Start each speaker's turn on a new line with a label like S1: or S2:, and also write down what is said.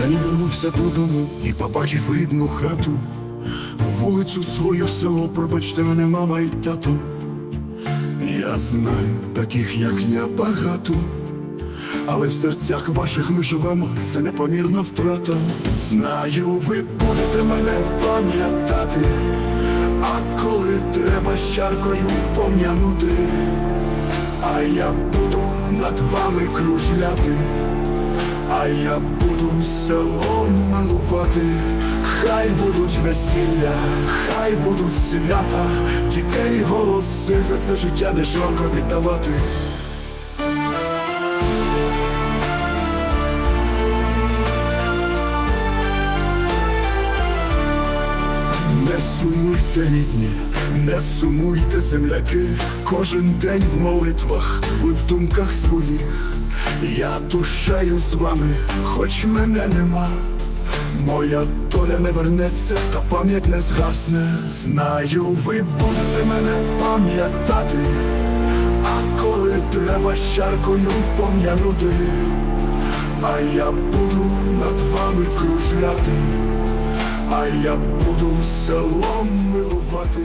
S1: день вернувся додому і побачив рідну хату, вулицю свою село, пробачте мене, мама і тато. Я знаю, таких як я багато, але в серцях ваших ми живемо, це непомірна втрата. Знаю, ви будете мене пам'ятати, а коли треба з чаркою пом'янути, а я буду над вами кружляти, а я буду село милувати. Хай будуть весілля, хай будуть свята, дітей голоси за це життя не жалко віддавати. Не сумуйте, рідні, не сумуйте, земляки, кожен день в молитвах, ви в думках своїх. Я душею з вами, хоч мене нема. Моя доля не вернеться, та пам'ять не згасне. Знаю, ви будете мене пам'ятати, а коли треба з чаркою пом'янути, а я буду над вами кружляти. А я буду селом милувати.